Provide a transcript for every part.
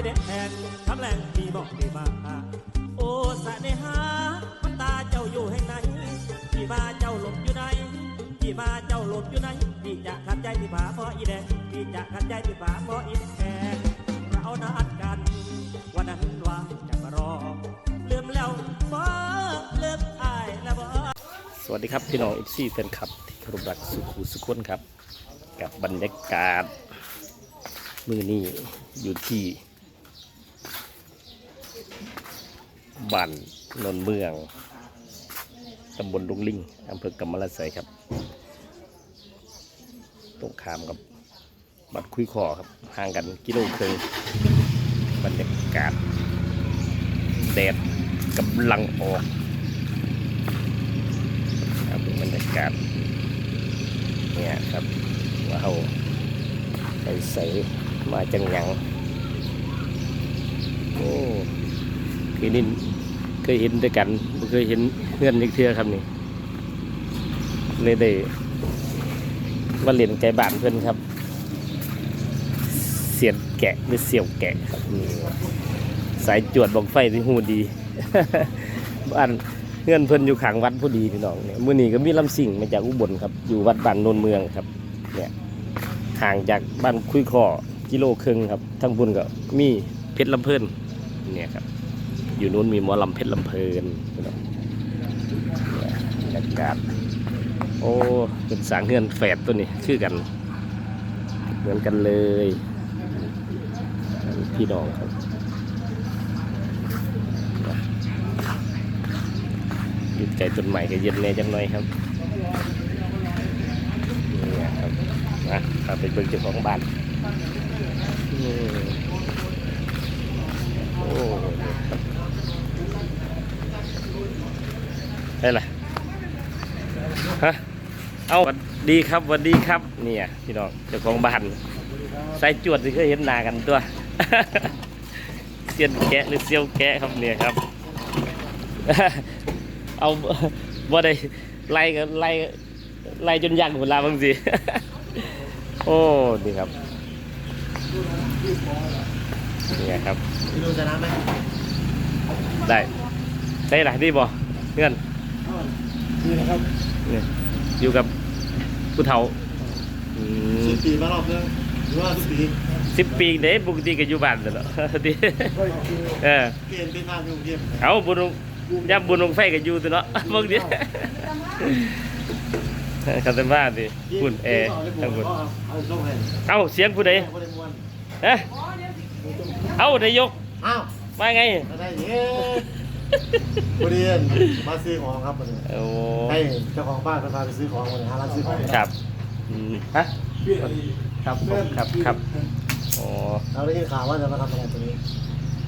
อีแดงคำแรงมีบอกมีมาโอ้สะเนหามันตาเจ้าอยู่แห่งไหนพี่มาเจ้าหลบอยู่ไหนพี่มาเจ้าหลบอยู่ไหนพี่จะขัดใจพี่ผาเพราะอีแดงพี่จะขัดใจพี่ผาเพราะอีแดงเรานัดกัน วันนั้นว่าจะมารอลืมแล้วบ่เลิกอายแล้วบ่สวัสดีครับพี่น้องเอฟซีแฟนคลับที่เคารพรักสุขุสุขคนครับ กับบรรยากาศมือนี้อยู่ที่ บ้านนนเมือง ตำบลลุงลิงอำเภอกำมะละไสครับ ตรงขามกับบัดคุยคอครับ ห่างกันกิโลครึ่งบรรยากาศแดดกำลังออกครับบรรยากาศเนี่ยครับว้าวใสใสมาจังหยังโอ้ เคยนินเคยเห็นด้วยกันเคยเห็นเพื่อนนิกเทือครับนี่เลยได้มาเล่นใจบานเพื่อนครับ เสียนแกะหรือเสี่ยวแกะครับนี่สายจวดบังไฟที่หูดีบ้านเงื่อนเพิ่นอยู่ขางวัดพอดีพี่น้องเนี่ยมื้อนี้ก็มีลำสิ่งมาจากอุบลครับ อยู่วัดบ้านนนเมืองครับ เนี่ยห่างจากบ้านคุยคอกิโลครึ่งครับทั้งบุญก็มีเพชรลำเพลินเนี่ยครับ อยู่นู้นมีหมอลำเพชรลำเพลินองเนี่ยบรรยากาศโอ้เป็นสางเงือนแฝดตัวนี้ชื่อกัน เหมือนกันเลยพี่น้องครับยู่ใจต้นใหม่ก็เย็นแน่จังหน่อยครับนี่ครับนะพาไปเบิ่งเจ้าของบ้านโอ้ครับ ได้ละฮะเอาสวัสดีครับสวัสดีครับเนี่ยพี่น้องเจ้าของบ้านสายจวดที่เคยเห็นหน้ากันตัวเซียนแกะหรือเซียวแกะครับเนี่ยครับ เอาบ่ได้ไล่กันไล่ไล่จนยันเวลาบางสิโอ้ดีครับนี่ครับพี่ดูชนะไหมได้ได้หลายดีบ่เพื่อน ดีนะครับนี่อยู่กับผู้เฒ่าสิบปีมารอบนึงหรือว่าสิบปีสิบปีเด้ปกติก็อยู่บ้านแล้วเนาะดิก็คือเออเปลี่ยนเป็นทางกรุงเทพเอาบุญลงย่ำบุญลงไฟก็อยู่ตัวเนาะบางทีคันเป็นบ้านดิคุณแอร์ทั้งหมดเอาส่งให้เอ้าเสียงผู้ใดไม่ได้ม้วนเอ๊ะเอ้านายกอ้าว มาไงมาได้เย้ พอดีมาซื้อของครับวันนี้โอ้ให้เจ้าของบ้านพาไปซื้อของวันนี้หาร้านซื้อของครับอืมฮะครับผมครับครับอ๋อเราได้ยินข่าวว่าจะมาทำอะไรตรงนี้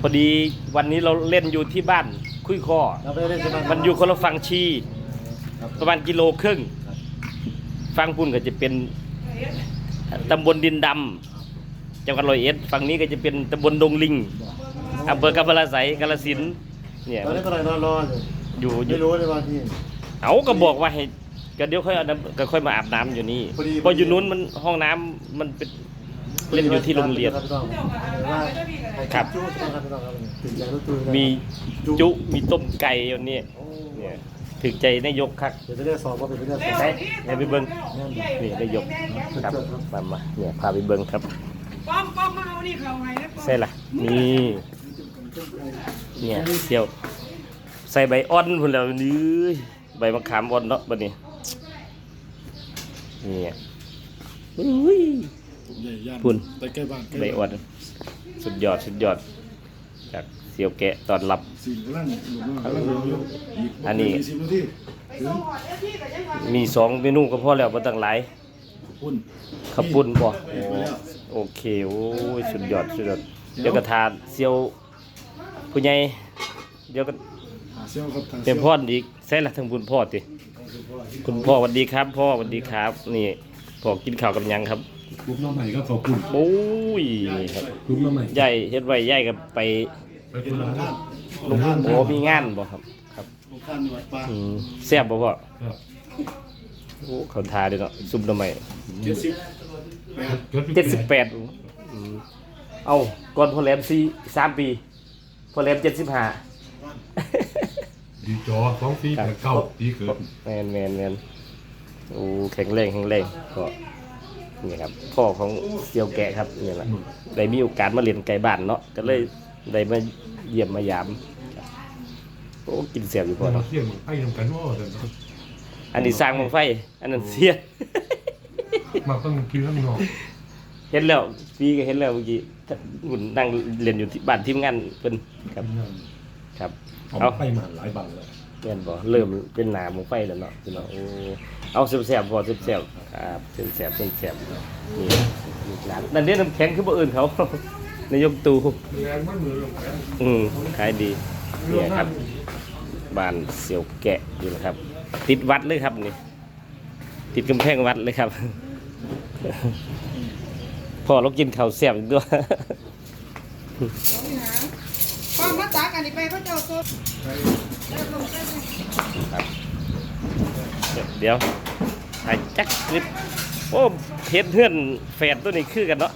พอดีวันนี้เราเล่นอยู่ที่บ้านคุยคอเราไม่ได้เล่นใช่ไหมมันอยู่คนละฝั่งชี ครับประมาณกิโลครึ่งฝั่งพุ่นก็จะเป็นตำบลดินดำจังหวัดร้อยเอ็ดฝั่งนี้ก็จะเป็นตำบลดงลิงอำเภอกำมะละไสกาฬสินธุ์ เนี่ยตอนนี้ก็เลยนอนรออยู่อยู่อไม่ยู่รู้เลยว่าที่ เอาก็บอกว่าให้ก็เดี๋ยวค่อยเอาน้ำก็ค่อยมาอาบน้ำอยู่นี่พอดี เพราะอยู่นู้นมันห้องน้ำมันเป็นเล่นอยู่ที่โรงเรียน ครับพี่น้องว่าให้ครับจุ๊ใช่ไหมครับพี่น้องครับถึงใจรู้ตัวนะมีจุมีต้มไก่อยู่นี่โอ้เนี่ยถึงใจนายกคัก เดี๋ยวจะได้สอบว่าเป็นไปได้สอบใช่ให้ไปเบิ้งแน่นอนนี่นายกครับมามาเนี่ยพาไปเบิ้งครับป้อมป้อมมาเอานี่เขาไงนะป้อมใช่ล่ะนี่ เนี่ยเที่ยว ใส่ใบอ่อนพุ่นแล้วนี่ใบมะขามอ่อนเนาะบัดนี้นี่อุ้ยพุ่นไปใกล้บ้านใกล้ใบอ่อนสุดยอดสุดยอด จากเสียวแกะตอนรับสิ่งกำลังหลุดมากำลังอยู่อีกอันนี้ยี่สิบนาทีถึงมีสองเมนูก็พอแล้วบ่ตั้งหลายพุ่นขับปุ่นบ่เอกไปแล้วโอเค โอ้ยสุดยอดสุดยอดเดี๋ยวก็ทานเซียว ผู้ใหญ่เดี๋ยวก็หาเซี่ยวครับทางเต็มพ่ออีกใช่ละทั้งบุญพ่อติคุณพ่อสวัสดีครับ พ่อสวัสดีครับ นี่พ่อกินข้าวกับหยังครับกลุ่มน้องใหม่ก็ขอบคุณโอ้ยนี่ครับกลุ่มน้องใหม่ใหญ่เฮ็ดไว้ใหญ่กับไปไปคนละท่านลุงโอ้มีงานบ่ครับ ครับลูกท่านวัดป่าอืมแซ่บบ่พ่อครับโอ้เขาทาเด้เนาะซุปหน่อไม้เจ็ดสิบแปดเจ็ดสิบแปดเอาก่อนพอแหลมสี่สามปี พอแหลมเจ็ดสิบห้าดีจอสองสี่แปดเก้าดีเกิดแมนแมนแมนโอ้แข็งแรงแข็งแรงก็นี่ครับพ่อของเซียวแกะครับนี่แหละได้มีโอกาสมาเรียนไกลบ้านเนาะก็เลยได้มาเยี่ยมมายามครับโอ้กินเสียบอยู่พอมาเนาะเที่ยงไอ้ทำกันว่าแต่อันนี้สร้างมังไฟ อันนั้นเสียมาต้องคิวข้างนอก เห็นแล้วพี่ก็เห็นแล้วเมื่อกี้หุ่นนั่งเรียนอยู่ที่บ้านทีมงานเพิ่นครับ ครับ เอาไปมาหลายบังเลยแม่นบ่เริ่มเป็นหนามังไฟแล้วเนาะพี่น้องโอ้เอาแซ่บๆพอแซ่บๆครับแซ่บๆแซ่บๆนี่ลูกหลานนั่นเด้น้ำแข็งคือบ่อื่นเขา นายกตู่แรงมันมือลงแขนอืมขายดีเนี่ยครับ บ้านเสียวแกะอยู่นะครับ ติดวัดเลยครับนี่ ติดกำแพงวัดเลยครับ พอเรากินข้าวแซ่บอีกด้วยป้อมมาตากอันนี้ไปเขาเจ้าตัวเดี๋ยวไอ้จักนิดโอ้เฮ็ดเพื่อนแฝดตัวนี้คือกันเนาะ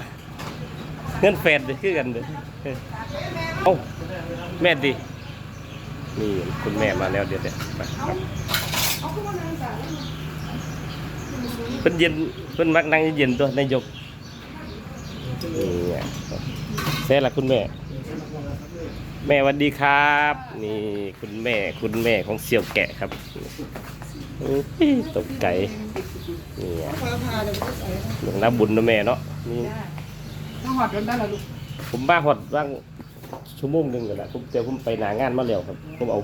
เพื่อนแฝดนี่คือกันเด้อเออเอ้าแม่ดีนี่คุณแม่มาแล้วเดี๋ยวเดี๋ยวไปครับเอาขึ้นมานั่งสาเพิ่นเย็นเพิ่นมักนั่งเย็นตัวนายก นี่ไงเซ่ละคุณแม่ แม่สวัสดีครับ นี่คุณแม่คุณแม่ของเสี่ยวแกะครับอื้อตกไก่นี่ไงพาพาเดี๋ยวไปใส่หลวงน้าบุญนะแม่เนาะนี่ต้องหอดกันได้ละลูกผมบ้าหอดว่างชั่วโมงหนึ่งกันละผมเจอผมไปหนางานมาแล้วครับผมเอา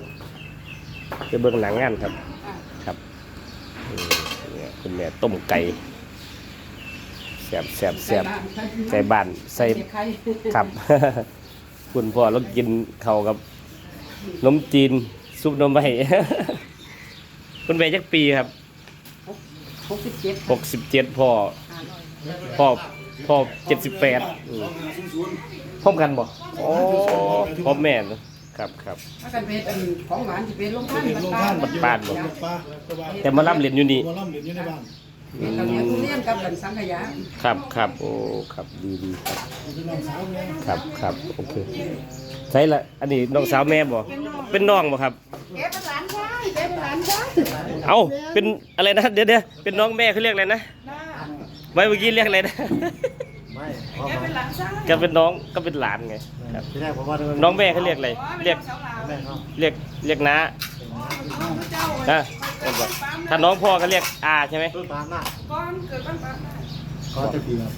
ไปเบิ่งหนางานครับ ครับอืมเนี่ยคุณแม่ต้มไก่ แซ่บแซ่บแซ่บใส่บ้านใส่ใครครับ คุณพ่อเรากินเขาวกับนมจีน ซุปหนมไม้คุณแม่จักปีครับหกสิบเจ็ดหกสิบเจ็ดพ่อพ่อพ่อเจ็ดสิบแปดพร้อมกันบ่โอ้พ่อแม่เนอะครับครับ ถ้ากันเป็นอันของหวานจะเป็นลงท่านเป็นโรงบ้าท่านนบัดปานบ่ป้าแต่มาล่ำเรียนอยู่นี่ตัวล่ำเรียนอยู่ในบ้านอื เราเรียทุเรียนกับกันสังขยาครับครับโอ้ครับดีดีครับครับครับโอเคใช่ละอันนี้น้องสาวแม่บ่เป็นน้องบ่ครับแกเป็นหลานชายแกเป็นหลานชายเอ้าเป็นอะไรนะเดี๋ยวเดี๋ยวเป็นน้องแม่เขาเรียกอะไรนะไว้เมื่อกี้เรียกอะไรนะ ไม่เพราะแกว่าเป็นหลานชายก็เป็นน้องก็เป็นหลานไงครับ ที่แรกผมว่าน้องแม่เขาเรียกอะไร เรียกสาวลาวแม่เขาเรียกเรียกน้าเจ้านะถ้าน้องพ่อก็เรียกอาใช่ไหมต้นปาล์มน่ะก้อนเกิดก้อนปลาก็จะปีครับ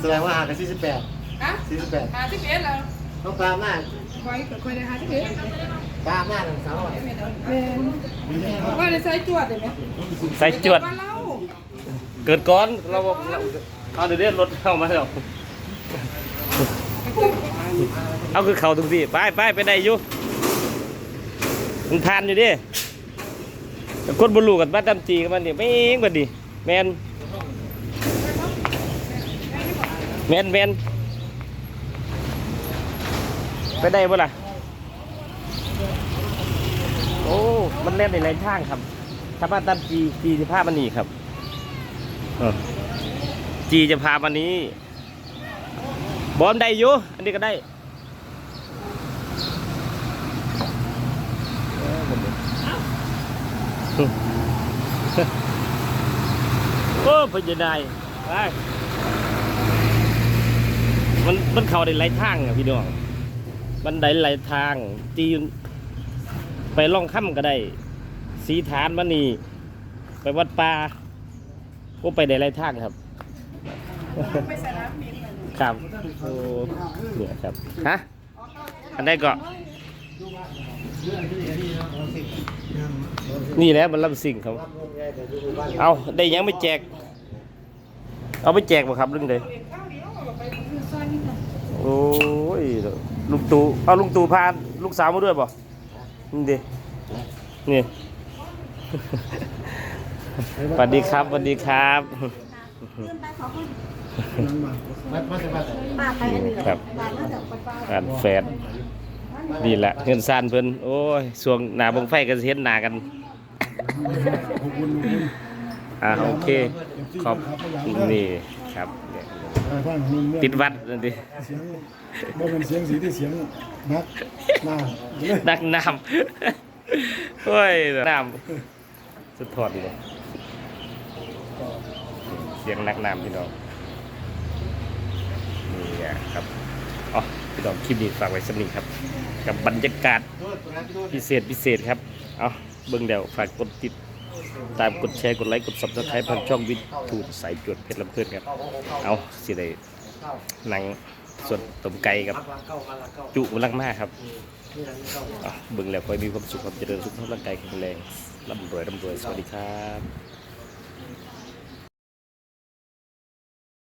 แสดงว่าห่างกัน48 ฮะ48หาที่เอ็ดแล้วน้องปาล์มน่ะคอยคอยได้หาที่เอ็ดปาล์มน่ะหนึ่งสาวอะเป็นว่าได้ใส่จวดได้ไหมใส่จวดมาเล่าเกิดก้อนเราบอกเรา เอาเดี๋ยวเดี๋ยวรถเข้ามาแล้วเอาคือเขาทุกที่ไปไปไปได้อยู่มันทานอยู่ดิแต่คนบรรลุกันบ้านดำจีกันมันเนี่ยไม่เองบัดดีแมนแมนแมนไปได้บ่ล่ะโอ้มันเล่นในหลายทางครับถ้าบ้านตามจีจีจะพามันหนีครับเออ จีจะพามันนี้ บอมได้อยู่ อันนี้ก็ได้โอ้พญานายไปมันมันเข้าได้หลายทางอะพี่น้อง มันได้หลายทางจีนไปล่องค่ำก็ได้ สีฐานมันนี่ ไปวัดป่าก็ไปได้หลายทางครับ ไปใส่น้ำมีนครับโอ้เนี่ยครับ ฮะ อันใดก็ นี่แหละมันลำสิ่งเขาเอาได้หยังไม่แจก เอาไปแจกบ่ครับเรื่องใดข้าวเดียวเราไปคือซอยนิดหน่อยโอ้ยลุงตู่เอาลุงตู่พาลูกสาวมาด้วยบ่นี่ดินี่สวัสดีครับสวัสดีครับ ไม่ไม่ใช่บ้านครับอ่านแฟนนี่แหละเงินซานเพิ่นโอ้ยช่วงหนาบังไฟก็สิเห็นหนากันอ่าโอเคขอบนี่ครับเนี่ยฟังมันเมื่อติดวัดนั่นดิเสียงบ่เป็นเสียงสีที่เสียงนักหน้าเลยนักน้ำโอ้ยน้ำสุดทอดเลยเสียงนักน้ำพี่น้อง นี่อะครับอ๋อพี่น้องคลิปนี้ฝากไว้สักนิดครับ กับบรรยากาศพิเศษพิเศษครับเอาเบิ่งเดี๋ยวฝากกดติดตามกดแชร์กดไลค์กด subscribe ทางช่องวิทูตสายจวดเพชรลำเพื่อนครับเอาสิได้หนังส่วนต้มไก่ครับ จุลักมากครับเอาเบิ่งแล้วคอยมีความสุขความเจริญสุขภาพร่างกายแข็งแรงร่ำรวยร่ำรวยสวัสดีครับ